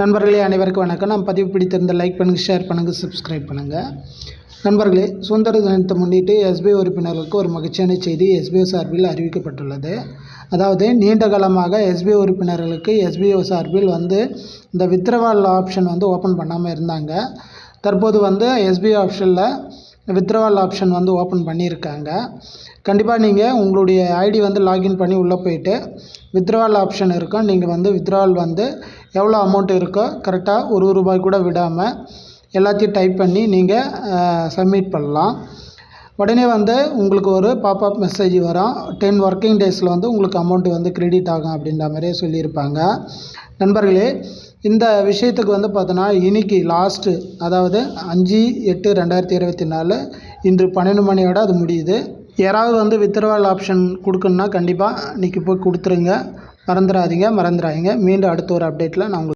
நண்பர்களே அனைவருக்கும் வணக்கம். நான் பதிவு பிடித்திருந்த லைக் பண்ணுங்கள் ஷேர் பண்ணுங்கள் சப்ஸ்கிரைப் பண்ணுங்கள் நண்பர்களே சுதந்திர தினத்தை முன்னிட்டு எஸ்பிஐ உறுப்பினர்களுக்கு ஒரு மகிழ்ச்சியான செய்தி எஸ்பிஐ சார்பில் அறிவிக்கப்பட்டுள்ளது. அதாவது நீண்ட காலமாக எஸ்பிஐ உறுப்பினர்களுக்கு எஸ்பிஐ சார்பில் வந்து இந்த வித்ரவால் ஆப்ஷன் வந்து ஓப்பன் பண்ணாமல் இருந்தாங்க. தற்போது வந்து எஸ்பிஐ ஆப்ஷனில் வித்ரவால் ஆப்ஷன் வந்து ஓப்பன் பண்ணியிருக்காங்க. கண்டிப்பாக நீங்கள் உங்களுடைய ஐடி வந்து லாகின் பண்ணி உள்ளே போயிட்டு வித்ட்ராவல் ஆப்ஷன் இருக்கும் நீங்கள் வந்து வித்ரால் வந்து எவ்வளோ அமௌண்ட் இருக்கோ கரெக்டாக ஒரு ரூபாய் கூட விடாமல் எல்லாத்தையும் டைப் பண்ணி நீங்கள் சப்மிட் பண்ணலாம். உடனே வந்து உங்களுக்கு ஒரு பாப்அப் மெசேஜ் வரும். டென் ஒர்க்கிங் டேஸில் வந்து உங்களுக்கு அமௌண்ட்டு வந்து கிரெடிட் ஆகும் அப்படின்ற மாதிரியே சொல்லியிருப்பாங்க. நண்பர்களே இந்த விஷயத்துக்கு வந்து பார்த்தோன்னா இன்னைக்கு லாஸ்ட்டு அதாவது அஞ்சு எட்டு ரெண்டாயிரத்தி இருபத்தி நாலு இன்று பன்னெண்டு மணியோட அது முடியுது. யாராவது வந்து வித்ரவால் ஆப்ஷன் கொடுக்கணுன்னா கண்டிப்பாக இன்றைக்கி போய் கொடுத்துருங்க. மறந்துடாதீங்க மறந்துடாதீங்க மீண்டும் அடுத்த ஒரு அப்டேட்டில் நான் உங்களுக்கு